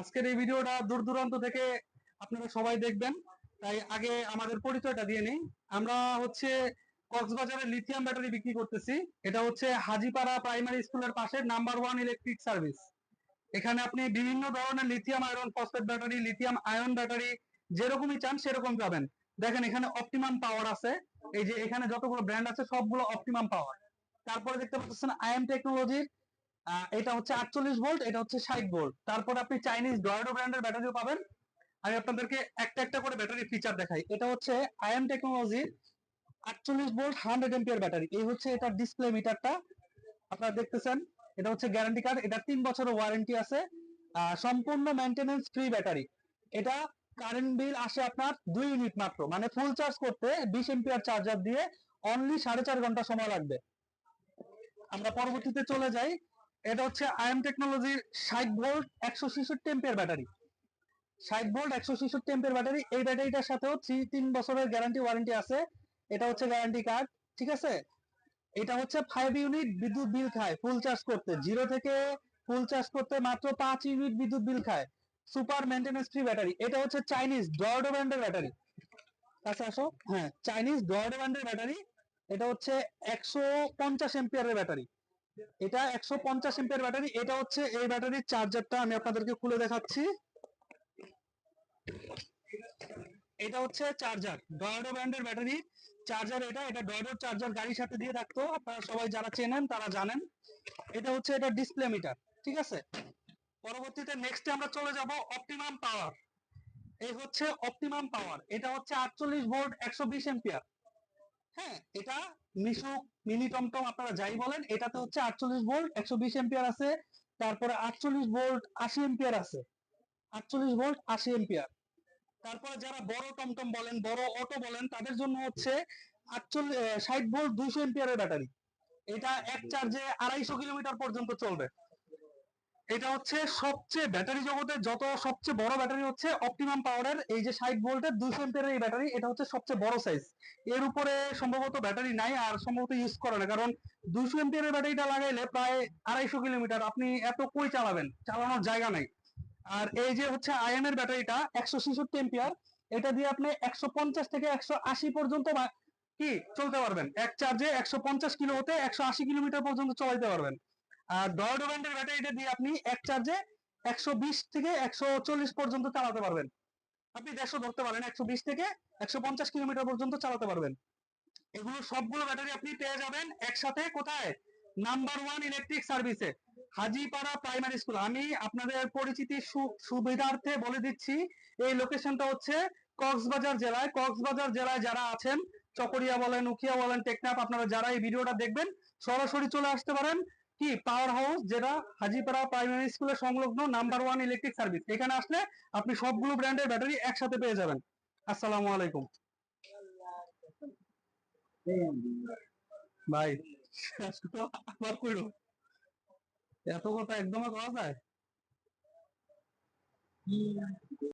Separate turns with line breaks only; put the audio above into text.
আজকের এই ভিডিওটা দূর দূরান্ত থেকে আপনারা সবাই দেখবেন। তাই আগে আমাদের পরিচয়টা দিয়ে আমরা হচ্ছে কক্সবাজারে লিথিয়াম ব্যাটারি বিক্রি করতেছি। এটা হচ্ছে হাজিপাড়া প্রাইমারি স্কুলের পাশে নাম্বার ওয়ান ইলেকট্রিক সার্ভিস এখানে আপনি বিভিন্ন ধরনের lithium iron phosphate battery lithium ion battery যেরকমই চান সেরকম পাবেন। দেখেন এখানে অপটিমাম পাওয়ার আছে। এই যে এখানে যতগুলো ব্র্যান্ড আছে সবগুলো অপটিমাম পাওয়ার তারপরে দেখতে পাচ্ছেন আইএম টেকনোলজির এটা হচ্ছে আটচল্লিশ ভোল্ট এটা হচ্ছে ষাট ভোল্ট তারপর আপনি চাইনিজ ডয়েডো ব্র্যান্ডের ব্যাটারিও পাবেন। আমি আপনাদেরকে একটা একটা করে ব্যাটারি ফিচার দেখাই। এটা হচ্ছে আইএম টেকনোলজি আটচল্লিশ ভোল্ট হান্ড্রেড এম্পিয়ার ব্যাটারি এই হচ্ছে এটার ডিসপ্লে মিটারটা আপনারা দেখতেছেন, এটা হচ্ছে গ্যারান্টি কার্ড এটা তিন বছরের ওয়ারেন্টি আছে। সম্পূর্ণ মেনটেনেন্স ফ্রি ব্যাটারি এটা কারেন্ট বিল আসে আপনার দুই ইউনিট মাত্র। মানে ফুল চার্জ করতে বিশ এম্পিয়ার চার্জার দিয়ে অনলি সাড়ে চার ঘণ্টা সময় লাগবে। আমরা পরবর্তীতে চলে যাই। এটা হচ্ছে আইএম টেকনোলজির ষাট ভোল্ট একশো ছেষট্টি এম্পিয়ার ব্যাটারি ষাট ভোল্ট একশো ছেষট্টি এম্পিয়ার ব্যাটারি এই ব্যাটারিটার সাথেও থ্রি তিন বছরের গ্যারান্টি ওয়ারেন্টি আছে। এটা হচ্ছে গ্যারান্টি কার্ড ঠিক আছে? এটা হচ্ছে ফাইভ ইউনিট বিদ্যুৎ বিল খায় ফুল চার্জ করতে। জিরো থেকে ফুল চার্জ করতে মাত্র পাঁচ ইউনিট বিদ্যুৎ বিল খায়। সুপার মেনটেনেন্স ফ্রি ব্যাটারি এটা হচ্ছে চাইনিজ ডয়ার্ডো ব্র্যান্ডের ব্যাটারি কাছে আসো। হ্যাঁ চাইনিজ ডয়ার্ডো ব্র্যান্ডের ব্যাটারি এটা হচ্ছে একশো পঞ্চাশ এম্পিয়ারের ব্যাটারি এটা একশো পঞ্চাশ এম্পিয়ার ব্যাটারি এটা হচ্ছে এই ব্যাটারির চার্জারটা আমি আপনাদেরকে খুলে দেখাচ্ছি। এটা হচ্ছে চার্জার ডয়াডো ব্র্যান্ডের ব্যাটারি চার্জার এটা এটা ডয়াডোর চার্জার গাড়ির সাথে দিয়ে থাকতো আপনারা সবাই যারা চেনেন, তারা জানেন। এটা হচ্ছে এটা ডিসপ্লে মিটার ঠিক আছে? পরবর্তীতে নেক্সটে আমরা চলে যাব অপটিমাম পাওয়ার এই হচ্ছে অপটিমাম পাওয়ার এটা হচ্ছে আটচল্লিশ ভোল্ট একশো বিশ এম্পিয়ার এটা মিশুক মিনি টমটম আপনারা যাই বলেন এটাতে হচ্ছে আটচল্লিশ ভোল্ট একশো বিশ এম্পিয়ার আছে তারপরে আটচল্লিশ ভোল্ট আশি এম্পিয়ার আছে আটচল্লিশ ভোল্ট আশি এম্পিয়ার তারপরে যারা বড় টমটম বলেন বড় অটো বলেন তাদের জন্য হচ্ছে আটচল্লিশ ষাট ভোল্ট দুইশো এম্পিয়ারের ব্যাটারি। এটা এক চার্জে আড়াইশো কিলোমিটার পর্যন্ত চলবে। এটা হচ্ছে সবচেয়ে ব্যাটারি জগতে যত সবচেয়ে বড় ব্যাটারি হচ্ছে অপটিমাম পাওয়ারের এই যে ষাট ভোল্টের দুইশো এম্পিয়ারের এই ব্যাটারি, এটা হচ্ছে সবচেয়ে বড় সাইজ এর উপরে সম্ভবত ব্যাটারি নাই আর সম্ভবত ইউজ করে না, কারণ দুইশো এম্পিয়ারের ব্যাটারিটা লাগাইলে প্রায় আড়াইশো কিলোমিটার আপনি এত কই চালাবেন? চালানোর জায়গা নাই। আর এই যে হচ্ছে আয়নের ব্যাটারিটা একশো ছেষট্টি এম্পিয়ার এটা দিয়ে আপনি একশো পঞ্চাশ থেকে একশো আশি পর্যন্ত কি, চলতে পারবেন। এক চার্জে একশো পঞ্চাশ কিলো হতে একশো আশি কিলোমিটার পর্যন্ত চলাইতে পারবেন। ব্র্যান্ডের ব্যাটারিটা দিয়ে আপনি এক চার্জে একশো বিশ থেকে একশো চল্লিশ পর্যন্ত চালাতে পারবেন। আপনি দেড়শো ধরতে পারেন, একশো বিশ থেকে একশো পঞ্চাশ কিলোমিটার পর্যন্ত চালাতে পারবেন। এগুলো সবগুলো ব্যাটারি আপনি পেয়ে যাবেন একসাথে কোথায়? নাম্বার ওয়ান ইলেকট্রিক সার্ভিসে হাজিপাড়া প্রাইমারি স্কুল আমি আপনাদের পরিচিতি সুবিধার্থে বলে দিচ্ছি, এই লোকেশনটা হচ্ছে কক্সবাজার জেলায়। কক্সবাজার জেলায় যারা আছেন, চকরিয়া বলেন, উখিয়া বলেন, টেকনাফ, আপনারা যারা এই ভিডিওটা দেখবেন, সরাসরি চলে আসতে পারেন। কি? পাওয়ার হাউস যেটা হাজিপাড়া প্রাইমারি স্কুলের সংলগ্ন নাম্বার ওয়ান ইলেকট্রিক সার্ভিস এখানে আসলে আপনি সবগুলো ব্র্যান্ডের ব্যাটারি একসাথে পেয়ে যাবেন। আসসালামু আলাইকুম। ভাই, আবার কইরো? এত কথা একদমই করা যায়?